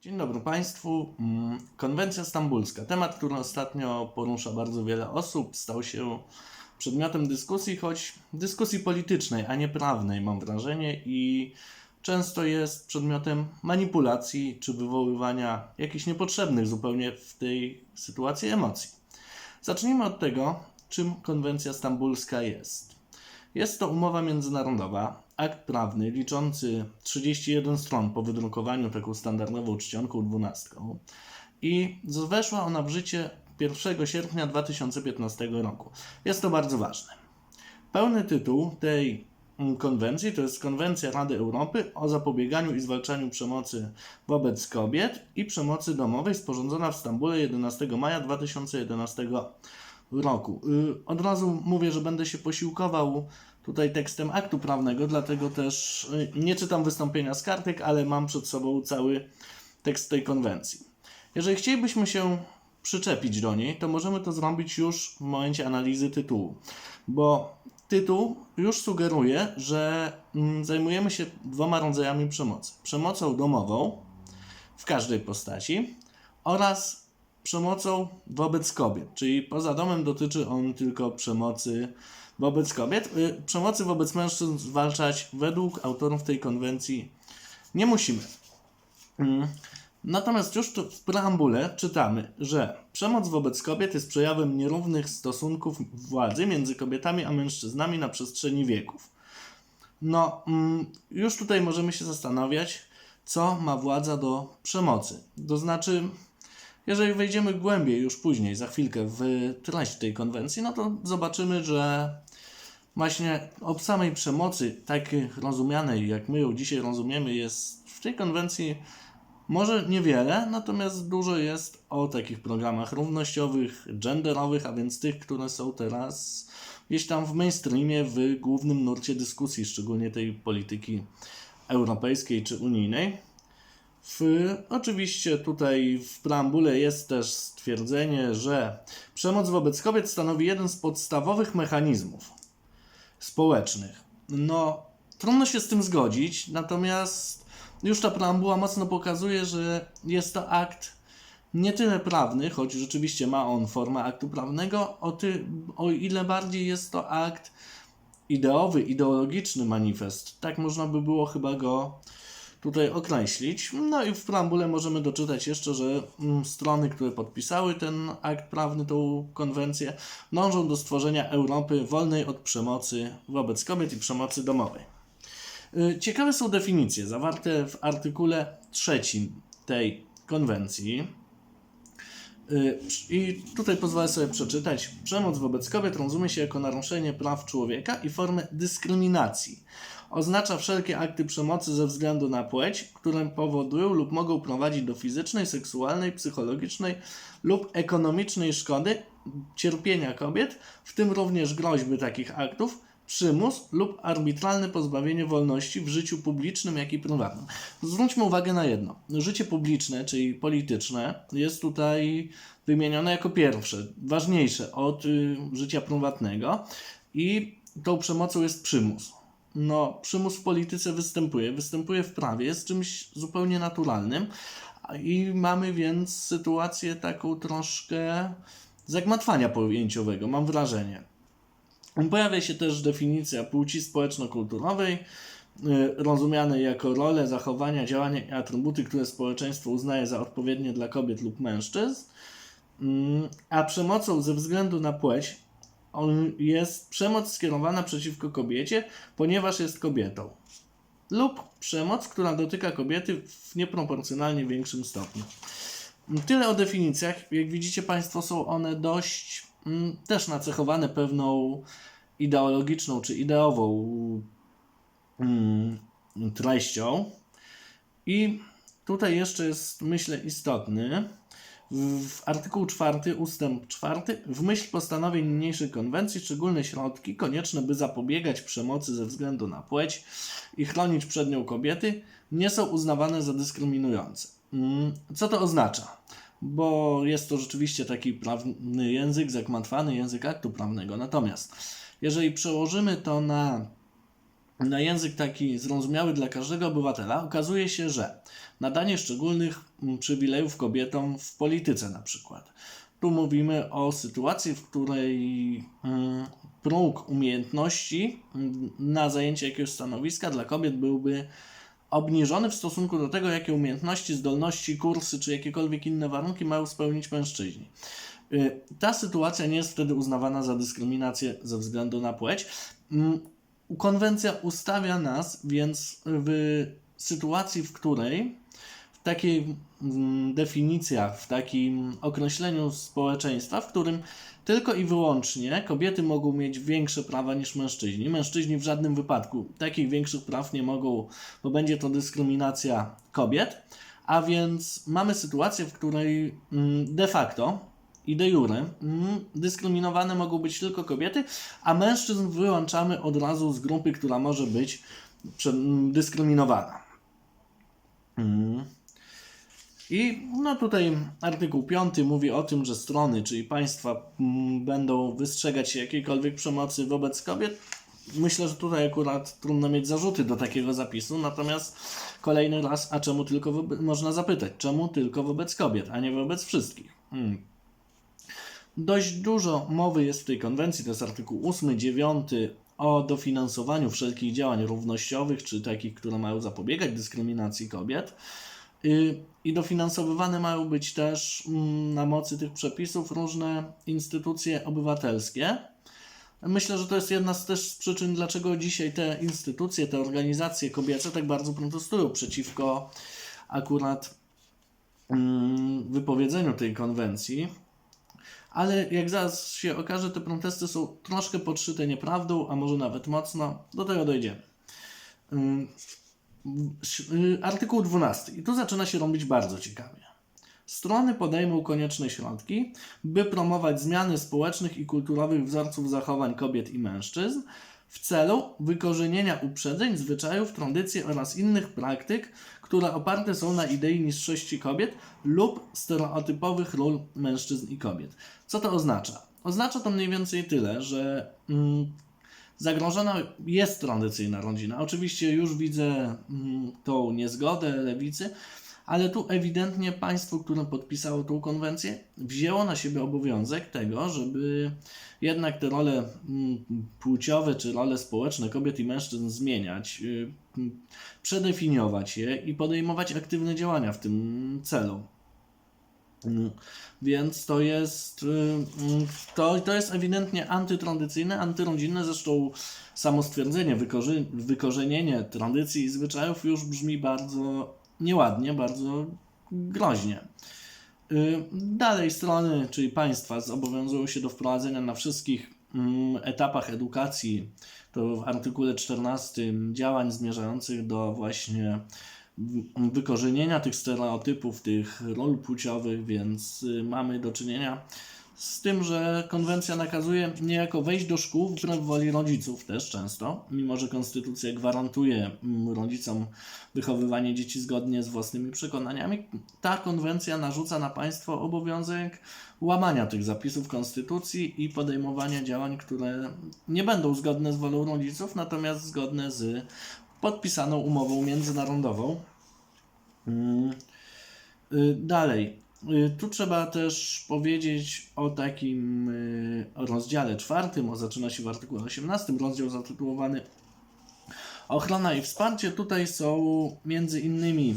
Dzień dobry Państwu. Mm, Konwencja stambulska. Temat, który ostatnio porusza bardzo wiele osób, stał się przedmiotem dyskusji, choć dyskusji politycznej, a nie prawnej, mam wrażenie, i często jest przedmiotem manipulacji czy wywoływania jakichś niepotrzebnych zupełnie w tej sytuacji emocji. Zacznijmy od tego, czym konwencja stambulska jest. Jest to umowa międzynarodowa, akt prawny liczący 31 stron po wydrukowaniu taką standardową czcionką 12 i weszła ona w życie 1 sierpnia 2015 roku. Jest to bardzo ważne. Pełny tytuł tej mm, konwencji to jest Konwencja Rady Europy o zapobieganiu i zwalczaniu przemocy wobec kobiet i przemocy domowej sporządzona w Stambule 11 maja 2011 roku. Y, Od razu mówię, że będę się posiłkował tutaj tekstem aktu prawnego, dlatego też y, nie czytam wystąpienia z kartek, ale mam przed sobą cały tekst tej konwencji. Jeżeli chcielibyśmy się przyczepić do niej, to możemy to zrobić już w momencie analizy tytułu, bo tytuł już sugeruje, że mm, zajmujemy się dwoma rodzajami przemocy: przemocą domową w każdej postaci oraz przemocą wobec kobiet, czyli poza domem dotyczy on tylko przemocy wobec kobiet. Y, Przemocy wobec mężczyzn zwalczać według autorów tej konwencji nie musimy. Mm. Natomiast już w preambule czytamy, że przemoc wobec kobiet jest przejawem nierównych stosunków władzy między kobietami a mężczyznami na przestrzeni wieków. No, mm, już tutaj możemy się zastanawiać, co ma władza do przemocy. To znaczy, jeżeli wejdziemy głębiej już później, za chwilkę, w treść tej konwencji, no to zobaczymy, że właśnie o samej przemocy, tak rozumianej, jak my ją dzisiaj rozumiemy, jest w tej konwencji może niewiele, natomiast dużo jest o takich programach równościowych, genderowych, a więc tych, które są teraz gdzieś tam w mainstreamie, w głównym nurcie dyskusji, szczególnie tej polityki europejskiej czy unijnej. W, oczywiście tutaj w preambule jest też stwierdzenie, że przemoc wobec kobiet stanowi jeden z podstawowych mechanizmów społecznych. No, trudno się z tym zgodzić, natomiast już ta preambuła mocno pokazuje, że jest to akt nie tyle prawny, choć rzeczywiście ma on formę aktu prawnego, o, ty, o ile bardziej jest to akt ideowy, ideologiczny manifest. Tak można by było chyba go tutaj określić. No i w preambule możemy doczytać jeszcze, że mm, strony, które podpisały ten akt prawny, tą konwencję, dążą do stworzenia Europy wolnej od przemocy wobec kobiet i przemocy domowej. Y, Ciekawe są definicje zawarte w artykule trzecim tej konwencji. Y, I tutaj pozwolę sobie przeczytać. Przemoc wobec kobiet rozumie się jako naruszenie praw człowieka i formę dyskryminacji. Oznacza wszelkie akty przemocy ze względu na płeć, które powodują lub mogą prowadzić do fizycznej, seksualnej, psychologicznej lub ekonomicznej szkody, cierpienia kobiet, w tym również groźby takich aktów, przymus lub arbitralne pozbawienie wolności w życiu publicznym, jak i prywatnym. Zwróćmy uwagę na jedno. Życie publiczne, czyli polityczne, jest tutaj wymienione jako pierwsze, ważniejsze od y, życia prywatnego i tą przemocą jest przymus. No, przymus w polityce występuje, występuje w prawie, jest czymś zupełnie naturalnym i mamy więc sytuację taką troszkę zagmatwania pojęciowego, mam wrażenie. Pojawia się też definicja płci społeczno-kulturowej, y, rozumianej jako role, zachowania, działania i atrybuty, które społeczeństwo uznaje za odpowiednie dla kobiet lub mężczyzn. Mm, A przemocą ze względu na płeć on jest przemoc skierowana przeciwko kobiecie, ponieważ jest kobietą. Lub przemoc, która dotyka kobiety w nieproporcjonalnie większym stopniu. Tyle o definicjach. Jak widzicie Państwo, są one dość mm, też nacechowane pewną ideologiczną czy ideową mm, treścią. I tutaj jeszcze jest, myślę, istotny w, artykuł 4, ustęp 4, w myśl postanowień niniejszej konwencji szczególne środki konieczne, by zapobiegać przemocy ze względu na płeć i chronić przed nią kobiety, nie są uznawane za dyskryminujące. Mm, Co to oznacza? Bo jest to rzeczywiście taki prawny język, zagmatwany język aktu prawnego. Natomiast jeżeli przełożymy to na na język taki zrozumiały dla każdego obywatela, okazuje się, że nadanie szczególnych mm, przywilejów kobietom w polityce na przykład. Tu mówimy o sytuacji, w której mm, próg umiejętności mm, na zajęcie jakiegoś stanowiska dla kobiet byłby obniżony w stosunku do tego, jakie umiejętności, zdolności, kursy czy jakiekolwiek inne warunki mają spełnić mężczyźni. Y, Ta sytuacja nie jest wtedy uznawana za dyskryminację ze względu na płeć. Konwencja ustawia nas więc w sytuacji, w której w takiej mm, definicjach, w takim określeniu społeczeństwa, w którym tylko i wyłącznie kobiety mogą mieć większe prawa niż mężczyźni. Mężczyźni w żadnym wypadku takich większych praw nie mogą, bo będzie to dyskryminacja kobiet. A więc mamy sytuację, w której mm, de facto i de jure mm, dyskryminowane mogą być tylko kobiety, a mężczyzn wyłączamy od razu z grupy, która może być dyskryminowana. I no tutaj artykuł 5 mówi o tym, że strony, czyli państwa mm, będą wystrzegać się jakiejkolwiek przemocy wobec kobiet. Myślę, że tutaj akurat trudno mieć zarzuty do takiego zapisu, natomiast kolejny raz, a czemu tylko można zapytać, czemu tylko wobec kobiet, a nie wobec wszystkich? Hmm. Dość dużo mowy jest w tej konwencji, to jest artykuł 8, 9 o dofinansowaniu wszelkich działań równościowych, czy takich, które mają zapobiegać dyskryminacji kobiet. I dofinansowywane mają być też mm, na mocy tych przepisów różne instytucje obywatelskie. Myślę, że to jest jedna z też przyczyn, dlaczego dzisiaj te instytucje, te organizacje kobiece tak bardzo protestują przeciwko akurat mm, wypowiedzeniu tej konwencji. Ale jak zaraz się okaże, te protesty są troszkę podszyte nieprawdą, a może nawet mocno. Do tego dojdziemy. Artykuł 12. I tu zaczyna się robić bardzo ciekawie. Strony podejmą konieczne środki, by promować zmiany społecznych i kulturowych wzorców zachowań kobiet i mężczyzn w celu wykorzenienia uprzedzeń, zwyczajów, tradycji oraz innych praktyk, które oparte są na idei niższości kobiet lub stereotypowych ról mężczyzn i kobiet. Co to oznacza? Oznacza to mniej więcej tyle, że mm, zagrożona jest tradycyjna rodzina. Oczywiście już widzę mm, tą niezgodę lewicy, ale tu ewidentnie państwo, które podpisało tą konwencję, wzięło na siebie obowiązek tego, żeby jednak te role mm, płciowe czy role społeczne kobiet i mężczyzn zmieniać, y, mm, przedefiniować je i podejmować aktywne działania w tym celu. Mm, Więc to jest, y, mm, to, to jest ewidentnie antytradycyjne, antyrodzinne, zresztą samo stwierdzenie, wykorzy, wykorzenienie tradycji i zwyczajów już brzmi bardzo nieładnie, bardzo groźnie. Y, Dalej strony, czyli państwa, zobowiązują się do wprowadzenia na wszystkich mm, etapach edukacji, to w artykule 14, działań zmierzających do właśnie wykorzenienia tych stereotypów, tych ról płciowych, więc y, mamy do czynienia z tym, że konwencja nakazuje niejako wejść do szkół wbrew woli rodziców też często, mimo że konstytucja gwarantuje mm, rodzicom wychowywanie dzieci zgodnie z własnymi przekonaniami, ta konwencja narzuca na państwo obowiązek łamania tych zapisów konstytucji i podejmowania działań, które nie będą zgodne z wolą rodziców, natomiast zgodne z podpisaną umową międzynarodową. Mm. Y, Dalej. Y, Tu trzeba też powiedzieć o takim y, rozdziale czwartym, o zaczyna się w artykule 18, rozdział zatytułowany Ochrona i wsparcie. Tutaj są między innymi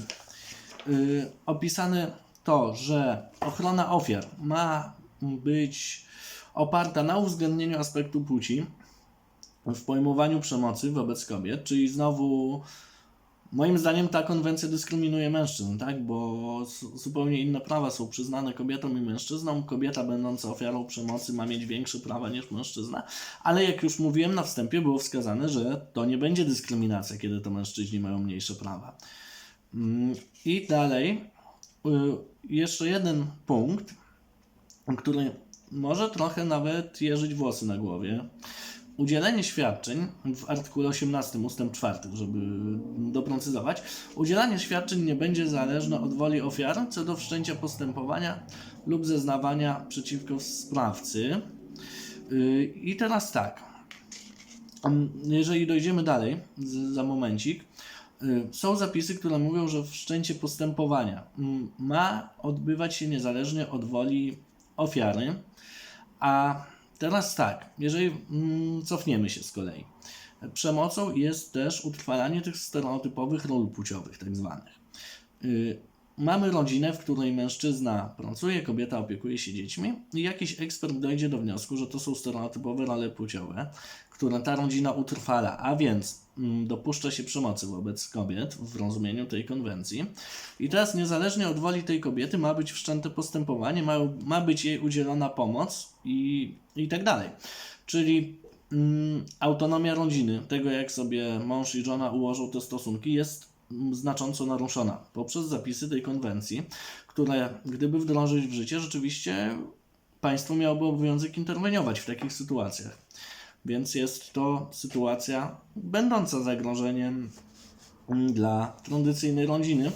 opisane to, że ochrona ofiar ma być oparta na uwzględnieniu aspektu płci w pojmowaniu przemocy wobec kobiet, czyli znowu moim zdaniem ta konwencja dyskryminuje mężczyzn, tak? Bo zupełnie inne prawa są przyznane kobietom i mężczyznom. Kobieta będąca ofiarą przemocy ma mieć większe prawa niż mężczyzna, ale jak już mówiłem na wstępie, było wskazane, że to nie będzie dyskryminacja, kiedy to mężczyźni mają mniejsze prawa. Mm, I dalej, y, jeszcze jeden punkt, który może trochę nawet jeżyć włosy na głowie. Udzielenie świadczeń w artykule 18 ustęp 4, żeby doprecyzować, udzielanie świadczeń nie będzie zależne od woli ofiar co do wszczęcia postępowania lub zeznawania przeciwko sprawcy. Yy, I teraz tak. Mm, Jeżeli dojdziemy dalej, za momencik, Y, Są zapisy, które mówią, że wszczęcie postępowania mm, ma odbywać się niezależnie od woli ofiary. A teraz tak, jeżeli mm, cofniemy się z kolei. Przemocą jest też utrwalanie tych stereotypowych ról płciowych, tak zwanych. Y, Mamy rodzinę, w której mężczyzna pracuje, kobieta opiekuje się dziećmi i jakiś ekspert dojdzie do wniosku, że to są stereotypowe role płciowe, które ta rodzina utrwala, a więc dopuszcza się przemocy wobec kobiet w rozumieniu tej konwencji. I teraz niezależnie od woli tej kobiety ma być wszczęte postępowanie, ma, ma być jej udzielona pomoc i, i tak dalej. Czyli mm, autonomia rodziny, tego jak sobie mąż i żona ułożą te stosunki, jest mm, znacząco naruszona poprzez zapisy tej konwencji, które gdyby wdrożyć w życie, rzeczywiście państwo miałoby obowiązek interweniować w takich sytuacjach. Więc jest to sytuacja będąca zagrożeniem mm, dla tradycyjnej rodziny,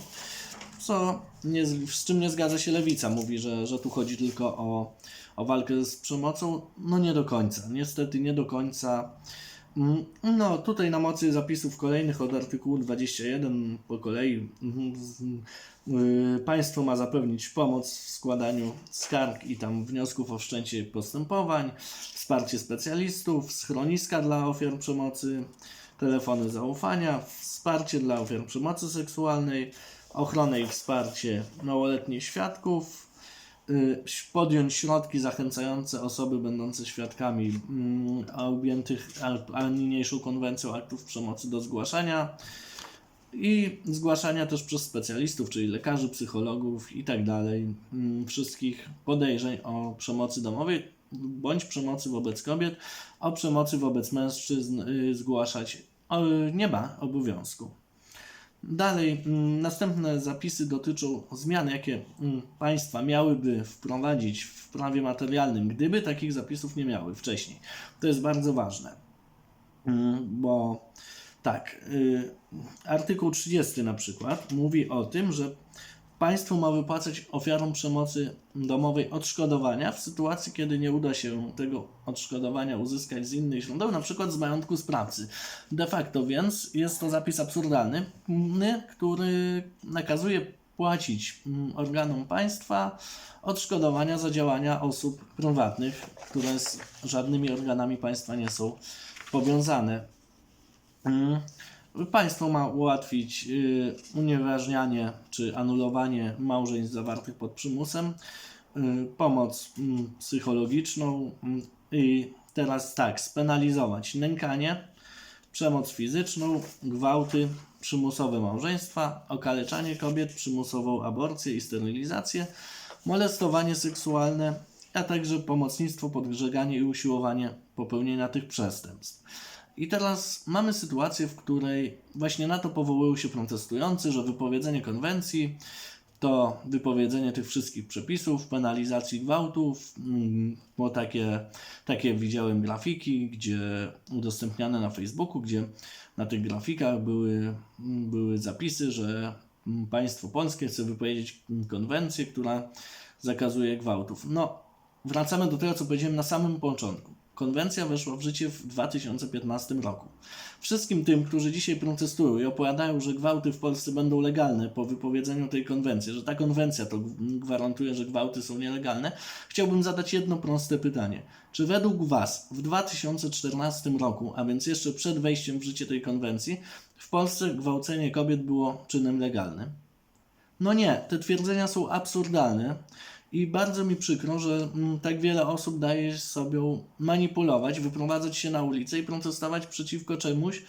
co nie, z czym nie zgadza się lewica. Mówi, że, że tu chodzi tylko o, o walkę z przemocą. No nie do końca. Niestety nie do końca. Mm, No tutaj na mocy zapisów kolejnych od artykułu 21 po kolei mhm, y, państwo ma zapewnić pomoc w składaniu skarg i tam wniosków o wszczęcie postępowań, wsparcie specjalistów, schroniska dla ofiar przemocy, telefony zaufania, wsparcie dla ofiar przemocy seksualnej, ochronę i wsparcie małoletnich świadków, podjąć środki zachęcające osoby będące świadkami mm, objętych niniejszą konwencją aktów przemocy do zgłaszania i zgłaszania też przez specjalistów, czyli lekarzy, psychologów i tak dalej, mm, wszystkich podejrzeń o przemocy domowej bądź przemocy wobec kobiet, o przemocy wobec mężczyzn y, zgłaszać y, nie ma obowiązku. Dalej, mm, następne zapisy dotyczą zmian, jakie mm, państwa miałyby wprowadzić w prawie materialnym, gdyby takich zapisów nie miały wcześniej. To jest bardzo ważne, Mm, bo tak, y, artykuł 30 na przykład mówi o tym, że państwo ma wypłacać ofiarom przemocy domowej odszkodowania w sytuacji, kiedy nie uda się tego odszkodowania uzyskać z innych źródeł, na przykład z majątku sprawcy. De facto więc jest to zapis absurdalny, mm, który nakazuje płacić mm, organom państwa odszkodowania za działania osób prywatnych, które z żadnymi organami państwa nie są powiązane. Państwo ma ułatwić y, unieważnianie czy anulowanie małżeństw zawartych pod przymusem, y, pomoc mm, psychologiczną mm, i teraz tak, spenalizować nękanie, przemoc fizyczną, gwałty, przymusowe małżeństwa, okaleczanie kobiet, przymusową aborcję i sterylizację, molestowanie seksualne, a także pomocnictwo, podgrzeganie i usiłowanie popełnienia tych przestępstw. I teraz mamy sytuację, w której właśnie na to powołują się protestujący, że wypowiedzenie konwencji to wypowiedzenie tych wszystkich przepisów, penalizacji gwałtów, mm, bo takie, takie widziałem grafiki, gdzie udostępniane na Facebooku, gdzie na tych grafikach były, mm, były zapisy, że mm, państwo polskie chce wypowiedzieć konwencję, która zakazuje gwałtów. No, wracamy do tego, co powiedziałem na samym początku. Konwencja weszła w życie w 2015 roku. Wszystkim tym, którzy dzisiaj protestują i opowiadają, że gwałty w Polsce będą legalne po wypowiedzeniu tej konwencji, że ta konwencja to gwarantuje, że gwałty są nielegalne, chciałbym zadać jedno proste pytanie. Czy według Was w 2014 roku, a więc jeszcze przed wejściem w życie tej konwencji, w Polsce gwałcenie kobiet było czynem legalnym? No nie, te twierdzenia są absurdalne i bardzo mi przykro, że mm, tak wiele osób daje sobie manipulować, wyprowadzać się na ulicę i protestować przeciwko czemuś,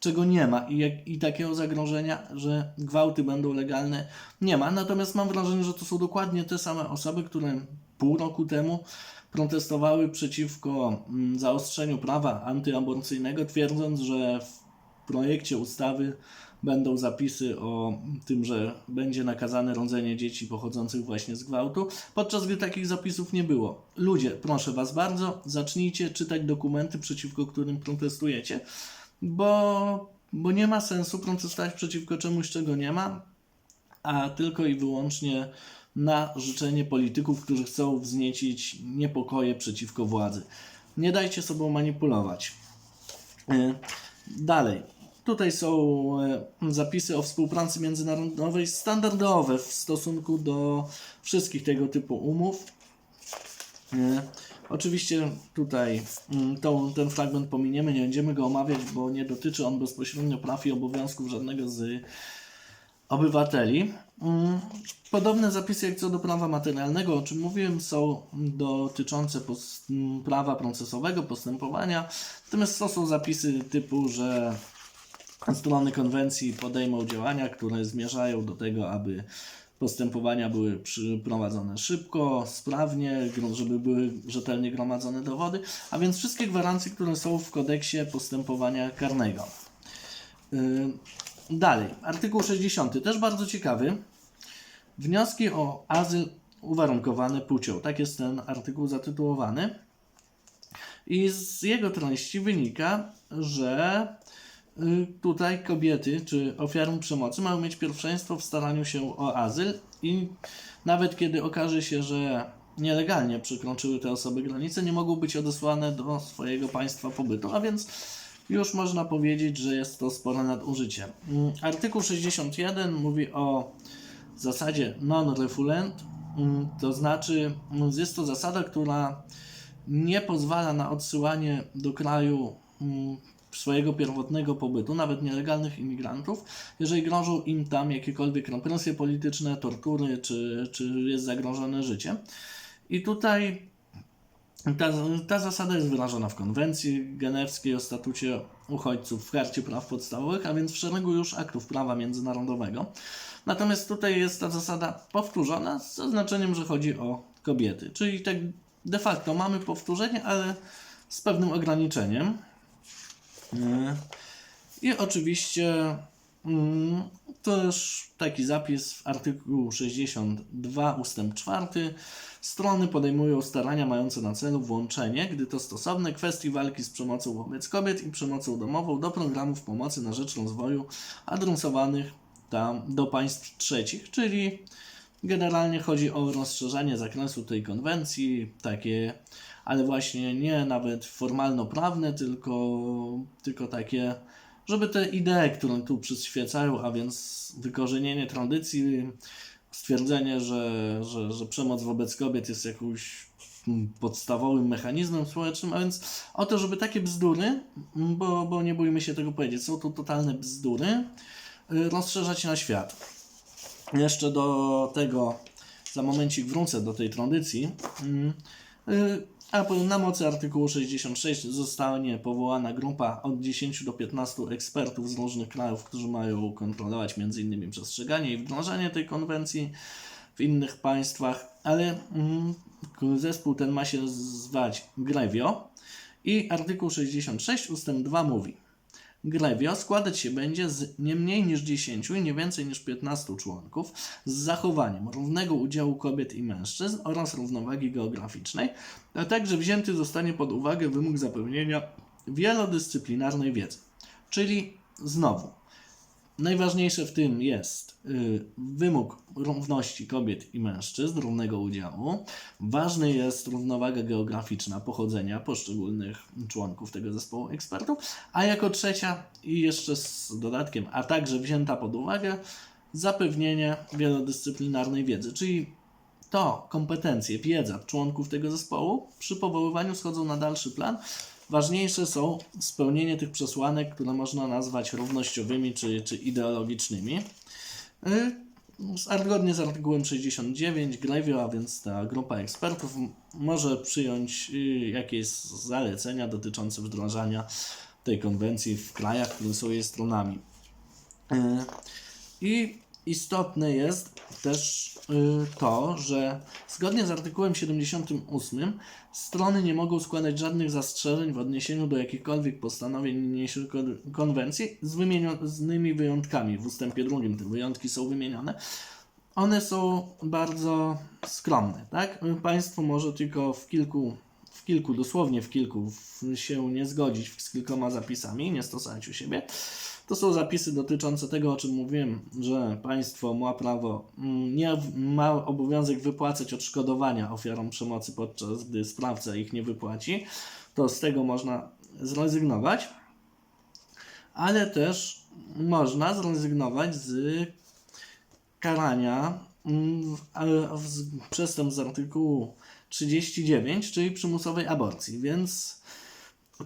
czego nie ma i, jak, i takiego zagrożenia, że gwałty będą legalne, nie ma. Natomiast mam wrażenie, że to są dokładnie te same osoby, które pół roku temu protestowały przeciwko mm, zaostrzeniu prawa antyaborcyjnego, twierdząc, że w projekcie ustawy będą zapisy o tym, że będzie nakazane rodzenie dzieci pochodzących właśnie z gwałtu, podczas gdy takich zapisów nie było. Ludzie, proszę Was bardzo, zacznijcie czytać dokumenty, przeciwko którym protestujecie, bo, bo nie ma sensu protestować przeciwko czemuś, czego nie ma, a tylko i wyłącznie na życzenie polityków, którzy chcą wzniecić niepokoje przeciwko władzy. Nie dajcie sobą manipulować. Y, Dalej. Tutaj są e, zapisy o współpracy międzynarodowej standardowe w stosunku do wszystkich tego typu umów. E, Oczywiście tutaj mm, tą, ten fragment pominiemy, nie będziemy go omawiać, bo nie dotyczy on bezpośrednio praw i obowiązków żadnego z obywateli. Mm, Podobne zapisy jak co do prawa materialnego, o czym mówiłem, są dotyczące prawa procesowego, postępowania. Natomiast to są zapisy typu, że strony konwencji podejmą działania, które zmierzają do tego, aby postępowania były przeprowadzone szybko, sprawnie, żeby były rzetelnie gromadzone dowody, a więc wszystkie gwarancje, które są w kodeksie postępowania karnego. Yy, Dalej, artykuł 60, też bardzo ciekawy. Wnioski o azyl uwarunkowane płcią. Tak jest ten artykuł zatytułowany. I z jego treści wynika, że y, tutaj kobiety czy ofiary przemocy mają mieć pierwszeństwo w staraniu się o azyl i nawet kiedy okaże się, że nielegalnie przekroczyły te osoby granice, nie mogą być odesłane do swojego państwa pobytu, a więc już można powiedzieć, że jest to spore nadużycie. Mm, Artykuł 61 mówi o zasadzie non-refoulement, mm, to znaczy mm, jest to zasada, która nie pozwala na odsyłanie do kraju swojego pierwotnego pobytu, nawet nielegalnych imigrantów, jeżeli grożą im tam jakiekolwiek represje polityczne, tortury, czy, czy jest zagrożone życie. I tutaj ta, ta zasada jest wyrażona w konwencji genewskiej o statucie uchodźców w karcie praw podstawowych, a więc w szeregu już aktów prawa międzynarodowego. Natomiast tutaj jest ta zasada powtórzona z zaznaczeniem, że chodzi o kobiety. Czyli tak de facto mamy powtórzenie, ale z pewnym ograniczeniem. Yy. I oczywiście mm, też taki zapis w artykułu 62 ustęp 4. Strony podejmują starania mające na celu włączenie, gdy to stosowne, kwestii walki z przemocą wobec kobiet i przemocą domową do programów pomocy na rzecz rozwoju adresowanych tam do państw trzecich, czyli generalnie chodzi o rozszerzanie zakresu tej konwencji, takie, ale właśnie nie nawet formalno-prawne, tylko, tylko takie, żeby te idee, które tu przyświecają, a więc wykorzenienie tradycji, stwierdzenie, że, że, że przemoc wobec kobiet jest jakimś mm, podstawowym mechanizmem społecznym, a więc o to, żeby takie bzdury, bo, bo nie bójmy się tego powiedzieć, są to totalne bzdury, rozszerzać na świat. Jeszcze do tego za momencik wrócę do tej tradycji. Mm, y, A na mocy artykułu 66 zostanie powołana grupa od 10 do 15 ekspertów z różnych krajów, którzy mają kontrolować m.in. przestrzeganie i wdrażanie tej konwencji w innych państwach, ale mm, zespół ten ma się zwać Grevio i artykuł 66 ustęp 2 mówi Grevio składać się będzie z nie mniej niż 10 i nie więcej niż 15 członków z zachowaniem równego udziału kobiet i mężczyzn oraz równowagi geograficznej, a także wzięty zostanie pod uwagę wymóg zapewnienia wielodyscyplinarnej wiedzy. Czyli znowu, najważniejsze w tym jest y, wymóg równości kobiet i mężczyzn, równego udziału. Ważny jest równowaga geograficzna pochodzenia poszczególnych członków tego zespołu ekspertów, a jako trzecia i jeszcze z dodatkiem, a także wzięta pod uwagę zapewnienie wielodyscyplinarnej wiedzy, czyli to kompetencje, wiedza członków tego zespołu przy powoływaniu schodzą na dalszy plan. Ważniejsze są spełnienie tych przesłanek, które można nazwać równościowymi czy, czy ideologicznymi. Y, Zgodnie z artykułem 69 Grevio, a więc ta grupa ekspertów, może przyjąć y, jakieś zalecenia dotyczące wdrażania tej konwencji w krajach, które są jej stronami. Y, I istotne jest też y, to, że zgodnie z artykułem 78 strony nie mogą składać żadnych zastrzeżeń w odniesieniu do jakichkolwiek postanowień niniejszej kon- konwencji z wymienionymi wyjątkami. W ustępie drugim te wyjątki są wymienione. One są bardzo skromne, tak? Państwo może tylko w kilku, w kilku, dosłownie w kilku, w, się nie zgodzić z kilkoma zapisami, nie stosować u siebie. To są zapisy dotyczące tego, o czym mówiłem, że państwo ma prawo, mm, nie ma obowiązek wypłacać odszkodowania ofiarom przemocy, podczas gdy sprawca ich nie wypłaci. To z tego można zrezygnować. ale też można zrezygnować z karania mm, przestępstw z artykułu 39, czyli przymusowej aborcji, więc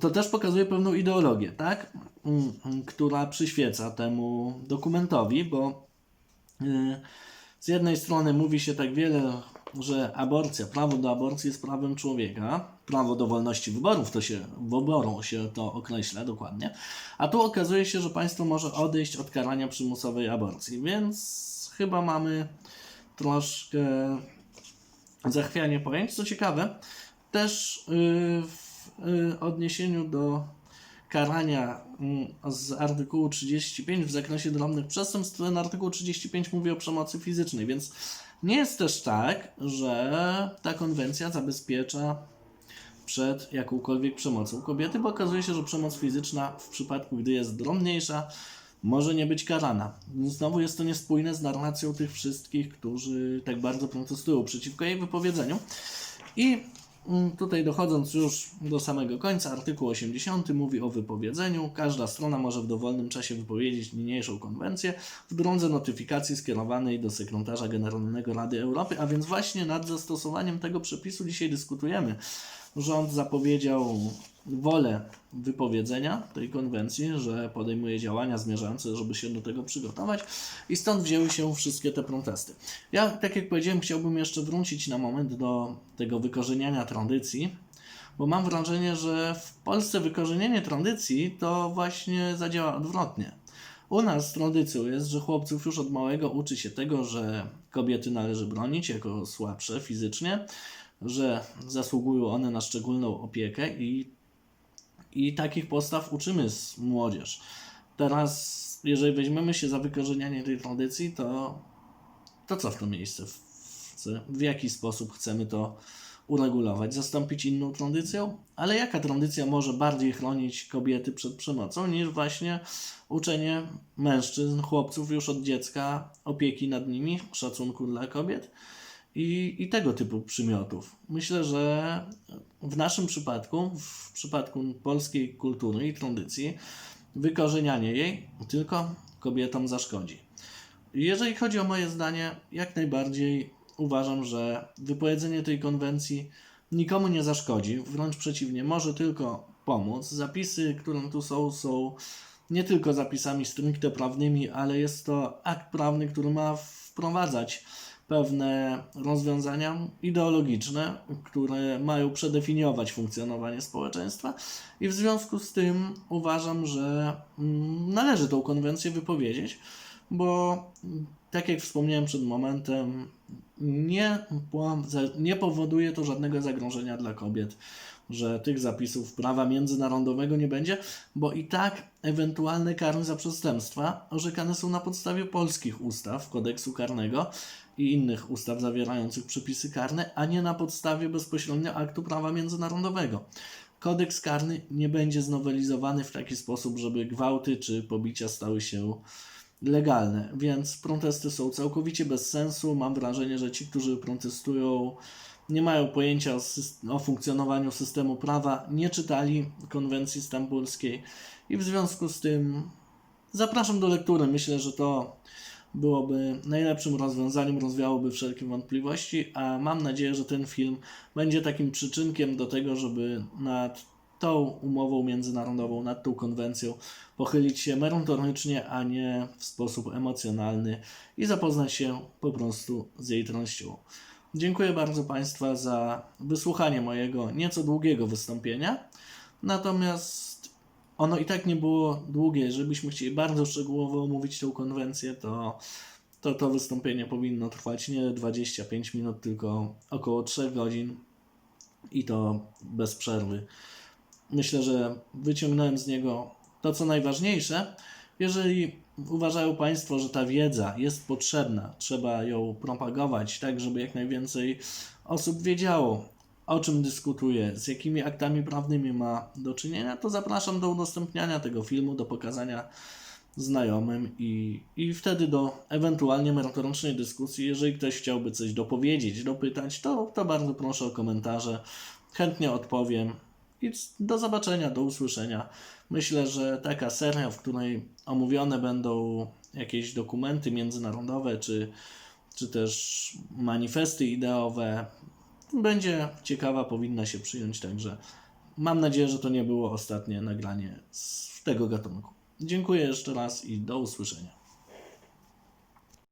to też pokazuje pewną ideologię, tak? Mm, mm, która przyświeca temu dokumentowi, bo y, z jednej strony mówi się tak wiele, że aborcja, prawo do aborcji jest prawem człowieka, prawo do wolności wyborów, to się, wyboru się to określa dokładnie, a tu okazuje się, że państwo może odejść od karania przymusowej aborcji, więc chyba mamy troszkę zachwianie pojęć. Co ciekawe, też y, w odniesieniu do karania mm, z artykułu 35 w zakresie drobnych przestępstw, ten artykuł 35 mówi o przemocy fizycznej, więc nie jest też tak, że ta konwencja zabezpiecza przed jakąkolwiek przemocą kobiety, bo okazuje się, że przemoc fizyczna w przypadku, gdy jest drobniejsza, może nie być karana. Znowu jest to niespójne z narracją tych wszystkich, którzy tak bardzo protestują przeciwko jej wypowiedzeniu. I tutaj dochodząc już do samego końca, artykuł 80 mówi o wypowiedzeniu. Każda strona może w dowolnym czasie wypowiedzieć niniejszą konwencję w drodze notyfikacji skierowanej do sekretarza generalnego Rady Europy, a więc właśnie nad zastosowaniem tego przepisu dzisiaj dyskutujemy. Rząd zapowiedział wolę wypowiedzenia tej konwencji, że podejmuje działania zmierzające, żeby się do tego przygotować i stąd wzięły się wszystkie te protesty. Ja, tak jak powiedziałem, chciałbym jeszcze wrócić na moment do tego wykorzeniania tradycji, bo mam wrażenie, że w Polsce wykorzenienie tradycji to właśnie zadziała odwrotnie. U nas tradycją jest, że chłopców już od małego uczy się tego, że kobiety należy bronić jako słabsze fizycznie, że zasługują one na szczególną opiekę i, i takich postaw uczymy z młodzież. Teraz, jeżeli weźmiemy się za wykorzenianie tej tradycji, to, to co w to miejsce? W, w jaki sposób chcemy to uregulować? Zastąpić inną tradycją? Ale jaka tradycja może bardziej chronić kobiety przed przemocą niż właśnie uczenie mężczyzn, chłopców już od dziecka opieki nad nimi, szacunku dla kobiet? I, i tego typu przymiotów. Myślę, że w naszym przypadku, w przypadku polskiej kultury i tradycji, wykorzenianie jej tylko kobietom zaszkodzi. Jeżeli chodzi o moje zdanie, jak najbardziej uważam, że wypowiedzenie tej konwencji nikomu nie zaszkodzi, wręcz przeciwnie, może tylko pomóc. Zapisy, które tu są, są nie tylko zapisami stricte prawnymi, ale jest to akt prawny, który ma wprowadzać pewne rozwiązania ideologiczne, które mają przedefiniować funkcjonowanie społeczeństwa, i w związku z tym uważam, że mm, należy tą konwencję wypowiedzieć, bo tak jak wspomniałem przed momentem, nie, nie powoduje to żadnego zagrożenia dla kobiet, że tych zapisów prawa międzynarodowego nie będzie, bo i tak ewentualne kary za przestępstwa orzekane są na podstawie polskich ustaw, kodeksu karnego i innych ustaw zawierających przepisy karne, a nie na podstawie bezpośrednio aktu prawa międzynarodowego. Kodeks karny nie będzie znowelizowany w taki sposób, żeby gwałty czy pobicia stały się legalne, więc protesty są całkowicie bez sensu. Mam wrażenie, że ci, którzy protestują, nie mają pojęcia o, o funkcjonowaniu systemu prawa, nie czytali konwencji stambulskiej i w związku z tym zapraszam do lektury. Myślę, że to byłoby najlepszym rozwiązaniem, rozwiałoby wszelkie wątpliwości, a mam nadzieję, że ten film będzie takim przyczynkiem do tego, żeby nad tą umową międzynarodową, nad tą konwencją pochylić się merytorycznie, a nie w sposób emocjonalny i zapoznać się po prostu z jej treścią. Dziękuję bardzo Państwa za wysłuchanie mojego nieco długiego wystąpienia. Natomiast ono i tak nie było długie. Jeżeli byśmy chcieli bardzo szczegółowo omówić tę konwencję, to to, to wystąpienie powinno trwać nie 25 minut, tylko około 3 godzin i to bez przerwy. Myślę, że wyciągnąłem z niego to, co najważniejsze. Jeżeli uważają Państwo, że ta wiedza jest potrzebna, trzeba ją propagować, tak żeby jak najwięcej osób wiedziało, o czym dyskutuje, z jakimi aktami prawnymi ma do czynienia, to zapraszam do udostępniania tego filmu, do pokazania znajomym i, i wtedy do ewentualnie merytorycznej dyskusji. Jeżeli ktoś chciałby coś dopowiedzieć, dopytać, to, to bardzo proszę o komentarze. Chętnie odpowiem I do zobaczenia, do usłyszenia. Myślę, że taka seria, w której omówione będą jakieś dokumenty międzynarodowe, czy, czy też manifesty ideowe, będzie ciekawa, powinna się przyjąć. Także mam nadzieję, że to nie było ostatnie nagranie z tego gatunku. Dziękuję jeszcze raz i do usłyszenia.